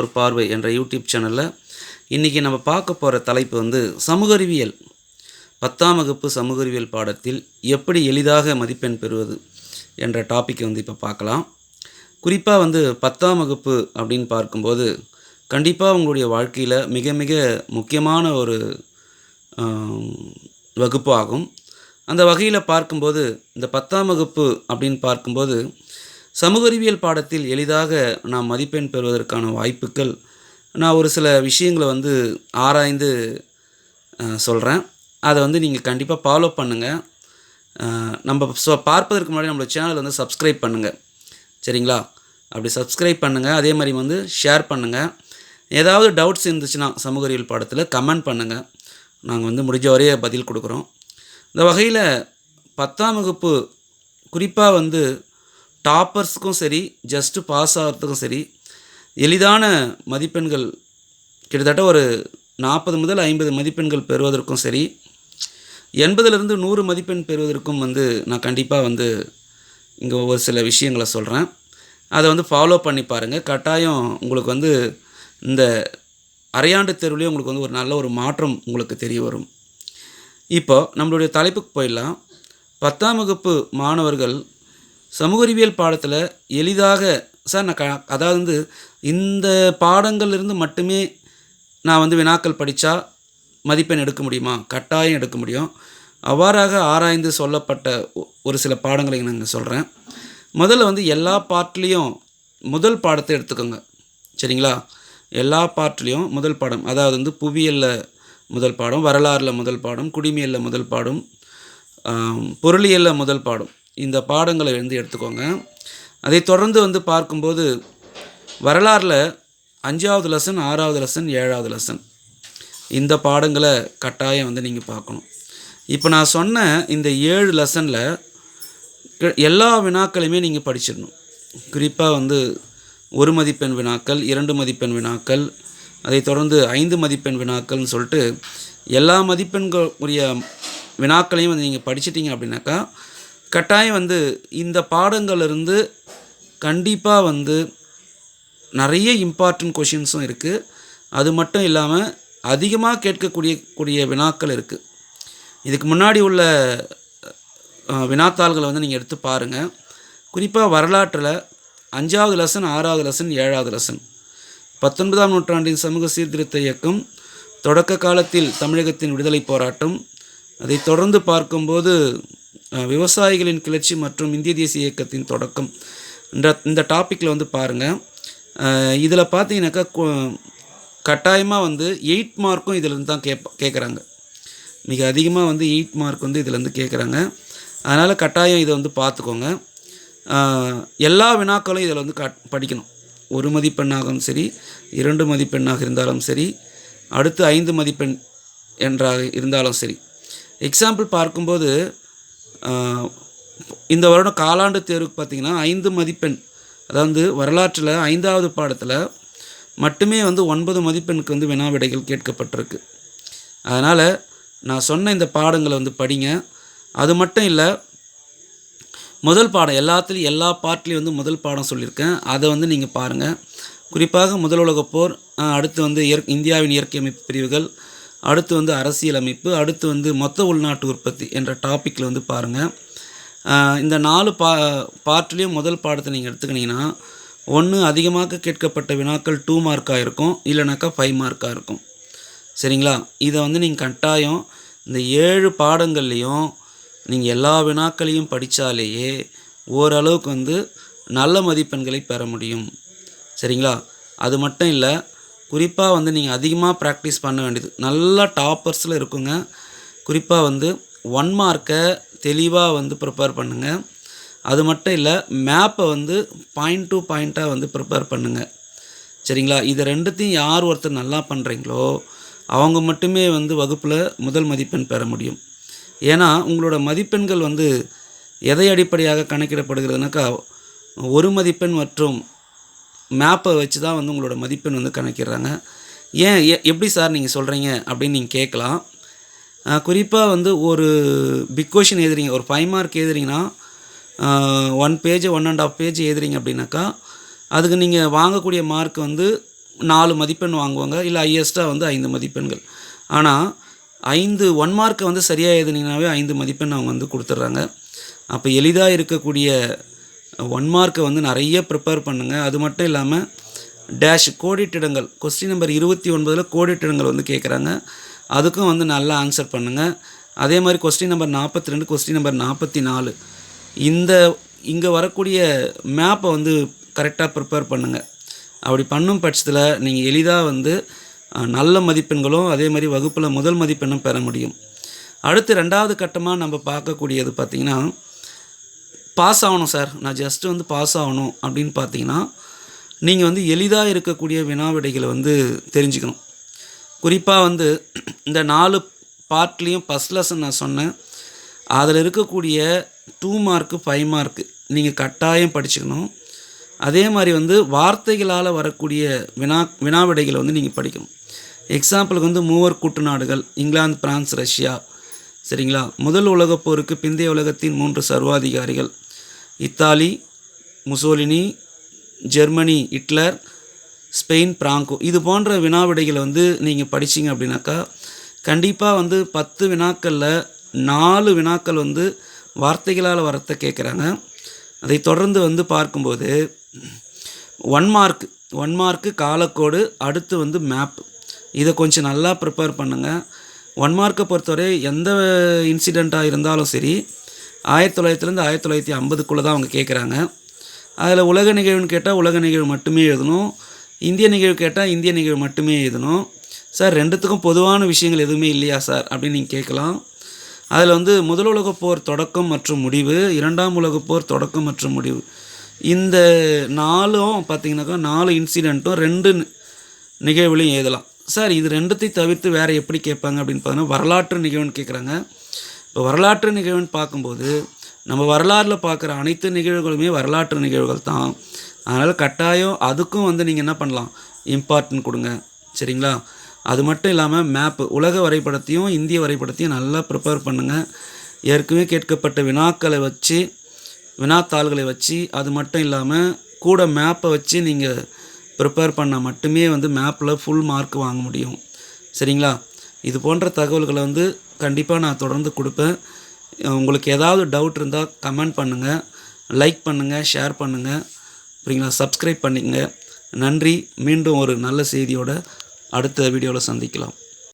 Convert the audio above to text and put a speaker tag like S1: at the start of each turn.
S1: ஒரு பார்வை என்ற யூடியூப் சேனலில் இன்றைக்கி நம்ம பார்க்க போகிற தலைப்பு வந்து சமூக அறிவியல் பத்தாம் வகுப்பு சமூக அறிவியல் பாடத்தில் எப்படி எளிதாக மதிப்பெண் பெறுவது என்ற டாப்பிக்கை வந்து இப்போ பார்க்கலாம். குறிப்பாக வந்து பத்தாம் வகுப்பு அப்படின்னு பார்க்கும்போது கண்டிப்பாக உங்களுடைய வாழ்க்கையில் மிக மிக முக்கியமான ஒரு வகுப்பு ஆகும். அந்த வகையில் பார்க்கும்போது இந்த பத்தாம் வகுப்பு அப்படின்னு பார்க்கும்போது சமூக அறிவியல் பாடத்தில் எளிதாக நாம் மதிப்பெண் பெறுவதற்கான வாய்ப்புகள் நான் ஒரு சில விஷயங்களை வந்து ஆராய்ந்து சொல்கிறேன் அதை வந்து நீங்கள் கண்டிப்பாக ஃபாலோ பண்ணுங்கள் நம்ம ஸோ பார்ப்பதற்கு முன்னாடி நம்மளோட சேனல் வந்து சப்ஸ்கிரைப் பண்ணுங்கள் சரிங்களா? அப்படி சப்ஸ்கிரைப் பண்ணுங்கள் அதே மாதிரி வந்து ஷேர் பண்ணுங்கள் ஏதாவது டவுட்ஸ் இருந்துச்சுன்னா சமூக அறிவியல் பாடத்தில் கமெண்ட் பண்ணுங்கள் நாங்கள் வந்து முடிஞ்ச வரைய பதில் கொடுக்குறோம். இந்த வகையில் பத்தாம் வகுப்பு குறிப்பாக வந்து டாப்பர்ஸுக்கும் சரி ஜஸ்ட்டு பாஸ் ஆகிறதுக்கும் சரி எளிதான மதிப்பெண்கள் கிட்டத்தட்ட ஒரு நாற்பது முதல் ஐம்பது மதிப்பெண்கள் பெறுவதற்கும் சரி எண்பதுலேருந்து நூறு மதிப்பெண் பெறுவதற்கும் வந்து நான் கண்டிப்பாக வந்து இங்கே ஒரு சில விஷயங்களை சொல்கிறேன் அதை வந்து ஃபாலோ பண்ணி பாருங்கள் கட்டாயம் உங்களுக்கு வந்து இந்த அரையாண்டு தேர்வுலேயே உங்களுக்கு வந்து ஒரு நல்ல ஒரு மாற்றம் உங்களுக்கு தெரிய வரும். இப்போ நம்மளுடைய தலைப்புக்கு போயிடலாம். பத்தாம் வகுப்பு மாணவர்கள் சமூக அறிவியல் பாடத்தில் எளிதாக சார் நான் க அதாவது வந்து இந்த பாடங்கள்லேருந்து மட்டுமே நான் வந்து வினாக்கள் படித்தா மதிப்பெண் எடுக்க முடியுமா? கட்டாயம் எடுக்க முடியும். அவ்வாறாக ஆராய்ந்து சொல்லப்பட்ட ஒ- ஒரு சில பாடங்களை நாங்கள் சொல்கிறேன் முதல்ல வந்து எல்லா பாட்லேயும் முதல் பாடத்தை எடுத்துக்கோங்க. சரிங்களா? எல்லா பாட்லேயும் முதல் பாடம் அதாவது வந்து புவியியலில் முதல் பாடம் வரலாறில் முதல் பாடம் குடிமியலில் முதல் பாடம் பொருளியலில் முதல் பாடம். இந்த பாடங்களை வந்து எடுத்துக்கோங்க. அதை தொடர்ந்து வந்து பார்க்கும்போது வரலாறில் அஞ்சாவது லெசன் ஆறாவது லெசன் ஏழாவது லெசன் இந்த பாடங்களை கட்டாயம் வந்து நீங்கள் பார்க்கணும். இப்போ நான் சொன்ன இந்த ஏழு லெசனில் எல்லா வினாக்களையுமே நீங்கள் படிச்சிடணும். குறிப்பாக வந்து ஒரு மதிப்பெண் வினாக்கள் இரண்டு மதிப்பெண் வினாக்கள் அதை தொடர்ந்து ஐந்து மதிப்பெண் வினாக்கள்னு சொல்லிட்டு எல்லா மதிப்பெண்கள் உரிய வினாக்களையும் வந்து நீங்கள் படிச்சிட்டிங்க அப்படின்னாக்கா கட்டாயம் வந்து இந்த பாடங்கள்லேருந்து கண்டிப்பாக வந்து நிறைய இம்பார்ட்டன்ட் கொஷின்ஸும் இருக்குது அது மட்டும் இல்லாமல் அதிகமாக கேட்கக்கூடிய கூடிய வினாக்கள் இருக்குது இதுக்கு முன்னாடி உள்ள வினாத்தாள்களை வந்து நீங்கள் எடுத்து பாருங்கள் குறிப்பாக வரலாற்றில் அஞ்சாவது லெசன் ஆறாவது லெசன் ஏழாவது லெசன் பத்தொன்பதாம் நூற்றாண்டின் சமூக சீர்திருத்த இயக்கம் தொடக்க காலத்தில் தமிழகத்தின் விடுதலை போராட்டம் அதை தொடர்ந்து பார்க்கும்போது விவசாயிகளின் கிளர்ச்சி மற்றும் இந்திய தேசிய இயக்கத்தின் தொடக்கம். இந்த இந்த டாப்பிக்கில் வந்து பாருங்கள் இதில் பார்த்தீங்கன்னாக்கா கட்டாயமாக வந்து எயிட் மார்க்கும் இதில் தான் கேப் கேட்குறாங்க மிக அதிகமாக வந்து எயிட் மார்க் வந்து இதிலேருந்து கேட்குறாங்க அதனால் கட்டாயம் இதை வந்து பார்த்துக்கோங்க எல்லா வினாக்களும் இதில் வந்து கட் படிக்கணும். ஒரு மதிப்பெண்ணாகவும் சரி இரண்டு மதிப்பெண்ணாக இருந்தாலும் சரி அடுத்து ஐந்து மதிப்பெண் என்றாக இருந்தாலும் சரி. எக்ஸாம்பிள் பார்க்கும்போது இந்த வருடம் காலாண்டு தேர்வுக்கு பார்த்திங்கன்னா ஐந்து மதிப்பெண் அதாவது வரலாற்றில் ஐந்தாவது பாடத்தில் மட்டுமே வந்து ஒன்பது மதிப்பெண்ணுக்கு வந்து வினா விடைகள் கேட்கப்பட்டிருக்கு. அதனால் நான் சொன்ன இந்த பாடங்களை வந்து படிங்க. அது மட்டும் இல்லை முதல் பாடம் எல்லாத்துலேயும் எல்லா பார்ட்லேயும் வந்து முதல் பாடம் சொல்லியிருக்கேன். அதை வந்து நீங்கள் பாருங்கள் குறிப்பாக முதல் உலகப் போர் அடுத்து வந்து இயற் இந்தியாவின் இயற்கை அமைப்பு பிரிவுகள் அடுத்து வந்து அரசியலமைப்பு அடுத்து வந்து மொத்த உள்நாட்டு உற்பத்தி என்ற டாப்பிக்கில் வந்து பாருங்கள் இந்த நாலு பா பார்ட்லேயும் முதல் பாடத்தை நீங்கள் எடுத்துக்கினீங்கன்னா ஒன்று அதிகமாக கேட்கப்பட்ட வினாக்கள் டூ மார்க்காக இருக்கும் இல்லைனாக்கா ஃபைவ் மார்க்காக இருக்கும். சரிங்களா? இதை வந்து நீங்கள் கட்டாயம் இந்த ஏழு பாடங்கள்லேயும் நீங்கள் எல்லா வினாக்களையும் படித்தாலேயே ஓரளவுக்கு வந்து நல்ல மதிப்பெண்களை பெற முடியும். சரிங்களா? அது மட்டும் இல்லை குறிப்பாக வந்து நீங்கள் அதிகமாக ப்ராக்டிஸ் பண்ண வேண்டியது. நல்லா டாப்பர்ஸில் இருக்குங்க. குறிப்பாக வந்து ஒன் மார்க்கை தெளிவாக வந்து ப்ரிப்பேர் பண்ணுங்கள் அது மட்டும் இல்லை மேப்பை வந்து பாயிண்ட் டு பாயிண்ட்டாக வந்து ப்ரிப்பேர் பண்ணுங்கள் சரிங்களா? இது ரெண்டுத்தையும் யார் ஒருத்தர் நல்லா பண்ணுறீங்களோ அவங்க மட்டுமே வந்து வகுப்பில் முதல் மதிப்பெண் பெற முடியும். ஏன்னா உங்களோட மதிப்பெண்கள் வந்து எதை அடிப்படையாக கணக்கிடப்படுகிறதுனாக்கா ஒரு மதிப்பெண் மற்றும் மேப்பை வச்சு தான் வந்து உங்களோட மதிப்பெண் வந்து கணக்கிடுறாங்க. ஏன் எ- எப்படி சார் நீங்கள் சொல்கிறீங்க அப்படின்னு நீங்கள் கேட்கலாம். குறிப்பாக வந்து ஒரு பிக் கொஷின் எழுதுறீங்க ஒரு five mark எழுதுறீங்கன்னா one page one and half page எழுதுறீங்க அப்படின்னாக்கா அதுக்கு நீங்கள் வாங்கக்கூடிய மார்க் வந்து நாலு மதிப்பெண் வாங்குவாங்க இல்லை ஹையஸ்ட்டாக வந்து ஐந்து மதிப்பெண்கள். ஆனால் ஐந்து ஒன் மார்க்கை வந்து சரியாக எழுதுனீங்கனாவே ஐந்து மதிப்பெண் அவங்க வந்து கொடுத்துட்றாங்க. அப்போ எளிதாக இருக்கக்கூடிய ஒன் மார்க்கை வந்து நிறைய ப்ரிப்பேர் பண்ணுங்கள் அது மட்டும் இல்லாமல் டேஷ் கோடிட்டிடங்கள். கொஸ்டின் நம்பர் இருபத்தி ஒன்பதில் கோடிட்டிடங்கள் வந்து கேட்குறாங்க அதுக்கும் வந்து நல்லா ஆன்சர் பண்ணுங்கள் அதே மாதிரி கொஸ்டின் நம்பர் நாற்பத்தி ரெண்டு கொஸ்டின் நம்பர் நாற்பத்தி நாலு இந்த இங்கே வரக்கூடிய மேப்பை வந்து கரெக்டாக ப்ரிப்பேர் பண்ணுங்கள் அப்படி பண்ணும் பட்சத்தில் நீங்கள் எளிதாக வந்து நல்ல மதிப்பெண்களும் அதே மாதிரி வகுப்பில் முதல் மதிப்பெண்ணும் பெற முடியும். அடுத்து ரெண்டாவது கட்டமாக நம்ம பார்க்கக்கூடியது பார்த்திங்கன்னா பாஸ் ஆகணும் சார். நான் ஜஸ்ட்டு வந்து பாஸ் ஆகணும் அப்படின்னு பார்த்தீங்கன்னா நீங்கள் வந்து எளிதாக இருக்கக்கூடிய வினாவிடைகளை வந்து தெரிஞ்சுக்கணும். குறிப்பாக வந்து இந்த நாலு பார்ட்லேயும் ஃபஸ்ட் லெசன் நான் சொன்னேன். அதில் இருக்கக்கூடிய டூ மார்க்கு ஃபைவ் மார்க்கு நீங்கள் கட்டாயம் படிச்சுக்கணும். அதே மாதிரி வந்து வார்த்தைகளால் வரக்கூடிய வினா வினாவிடைகளை வந்து நீங்கள் படிக்கணும். எக்ஸாம்பிளுக்கு வந்து மூவர் கூட்டு நாடுகள் இங்கிலாந்து பிரான்ஸ் ரஷ்யா சரிங்களா? முதல் உலகப் போருக்கு பிந்தைய உலகத்தின் மூன்று சர்வாதிகாரிகள் Italy Mussolini Germany Hitler Spain Franco. இது போன்ற வினாவிடைகளை வந்து நீங்கள் படிச்சீங்க அப்படின்னாக்கா கண்டிப்பாக வந்து பத்து வினாக்களில் நாலு வினாக்கள் வந்து வார்த்தைகளால் வரத்தை கேட்குறாங்க அதை தொடர்ந்து வந்து பார்க்கும்போது ஒன் மார்க் ஒன் மார்க்கு காலக்கோடு அடுத்து வந்து மேப் இதை கொஞ்சம் நல்லா ப்ரிப்பேர் பண்ணுங்கள் ஒன் மார்க்கை பொறுத்தவரை எந்த இன்சிடெண்ட்டாக இருந்தாலும் சரி ஆயிரத்தி தொள்ளாயிரத்துலேருந்து ஆயிரத்தி தொள்ளாயிரத்தி ஐம்பதுக்குள்ளே தான் அவங்க கேட்குறாங்க அதில் உலக நிகழ்வுன்னு கேட்டால் உலக நிகழ்வு மட்டுமே எழுதணும். இந்திய நிகழ்வு கேட்டால் இந்திய நிகழ்வு மட்டுமே எழுதணும். சார் ரெண்டுத்துக்கும் பொதுவான விஷயங்கள் எதுவுமே இல்லையா சார்? அப்படின்னு நீங்கள் கேட்கலாம். அதில் வந்து முதல் உலகப் போர் தொடக்கம் மற்றும் முடிவு இரண்டாம் உலகப் போர் தொடக்கம் மற்றும் முடிவு. இந்த நாலும் பார்த்தீங்கன்னாக்கா நாலு இன்சிடெண்ட்டும் ரெண்டு நிகழ்வுலையும் எழுதலாம். சார் இது ரெண்டுத்தையும் தவிர்த்து வேறு எப்படி கேட்பாங்க அப்படின்னு பார்த்தீங்கன்னா வரலாற்று நிகழ்வுன்னு கேட்குறாங்க இப்போ வரலாற்று நிகழ்வுன்னு பார்க்கும்போது நம்ம வரலாறில் பார்க்குற அனைத்து நிகழ்வுகளுமே வரலாற்று நிகழ்வுகள் தான். அதனால் கட்டாயம் அதுக்கும் வந்து நீங்கள் என்ன பண்ணலாம்? இம்பார்ட்டன்ட் கொடுங்க. சரிங்களா? அது மட்டும் இல்லாமல் மேப்பு உலக வரைபடத்தையும் இந்திய வரைபடத்தையும் நல்லா ப்ரிப்பேர் பண்ணுங்கள் ஏற்கனவே கேட்கப்பட்ட வினாக்களை வச்சு வினாத்தாள்களை வச்சு அது மட்டும் இல்லாமல் கூட மேப்பை வச்சு நீங்கள் ப்ரிப்பேர் பண்ணால் மட்டுமே வந்து மேப்பில் ஃபுல் மார்க் வாங்க முடியும். சரிங்களா? இது போன்ற தகவல்களை வந்து கண்டிப்பாக நான் தொடர்ந்து கொடுப்பேன். உங்களுக்கு ஏதாவது டவுட் இருந்தால் கமெண்ட் பண்ணுங்கள் லைக் பண்ணுங்கள் ஷேர் பண்ணுங்கள் அப்படிங்களா சப்ஸ்கிரைப் பண்ணிக்கங்க. நன்றி. மீண்டும் ஒரு நல்ல செய்தியோட அடுத்த வீடியோவில் சந்திக்கலாம்.